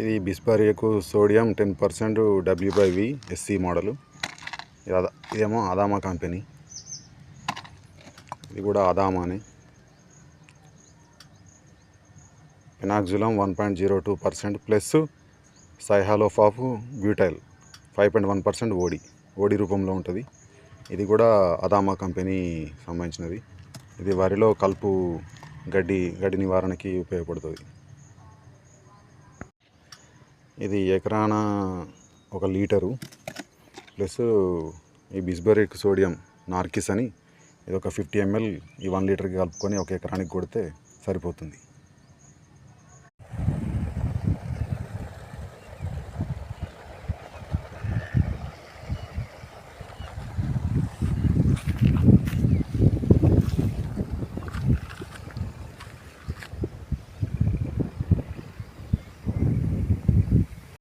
ఇది బిస్పరియకు sodium ten percent W by V SC model. ఇదేమో Adama company. ఇది కూడా అదామా అని పినాక్జులం one point zero two percent plus cyhalofop butyl five point one percent OD OD రూపంలో ఉంటుంది. ఇది కూడా అదామా కంపెనీ సంబంధించినది. ఇది వరిలో కలుపు గడ్డి గడ్డి నివారణకి ఉపయోగపడుతుంది. ఇది ఎకరాన ఒక లీటరు ప్లస్ ఈ బిస్బరిక్ సోడియం నార్కిస్ అని ఇది ఒక ఫిఫ్టీ ఎంఎల్ ఈ వన్ లీటర్కి కలుపుకొని ఒక ఎకరానికి కొడితే సరిపోతుంది.